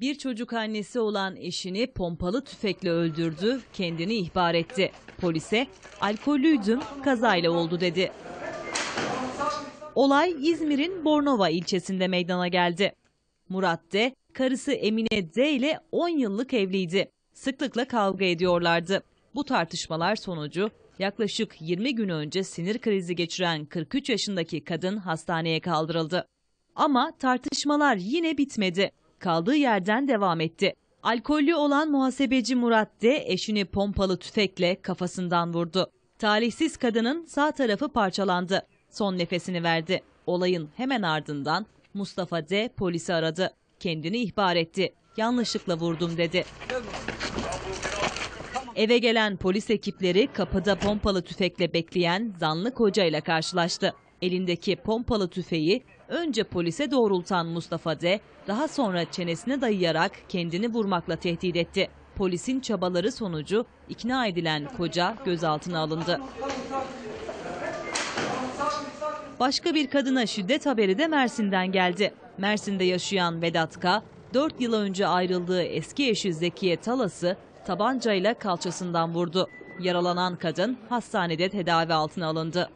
Bir çocuk annesi olan eşini pompalı tüfekle öldürdü, kendini ihbar etti. Polise alkollüydüm, kazayla oldu dedi. Olay İzmir'in Bornova ilçesinde meydana geldi. Murat D, karısı Emine D ile 10 yıllık evliydi. Sıklıkla kavga ediyorlardı. Bu tartışmalar sonucu yaklaşık 20 gün önce sinir krizi geçiren 43 yaşındaki kadın hastaneye kaldırıldı. Ama tartışmalar yine bitmedi. Kaldığı yerden devam etti. Alkollü olan muhasebeci Murat D eşini pompalı tüfekle kafasından vurdu. Talihsiz kadının sağ tarafı parçalandı. Son nefesini verdi. Olayın hemen ardından Mustafa D polisi aradı. Kendini ihbar etti. Yanlışlıkla vurdum dedi. Eve gelen polis ekipleri kapıda pompalı tüfekle bekleyen zanlı kocayla karşılaştı. Elindeki pompalı tüfeği önce polise doğrultan Mustafa D, daha sonra çenesine dayayarak kendini vurmakla tehdit etti. Polisin çabaları sonucu ikna edilen koca gözaltına alındı. Başka bir kadına şiddet haberi de Mersin'den geldi. Mersin'de yaşayan Vedat K, 4 yıl önce ayrıldığı eski eşi Zekiye Talas'ı tabancayla kalçasından vurdu. Yaralanan kadın hastanede tedavi altına alındı.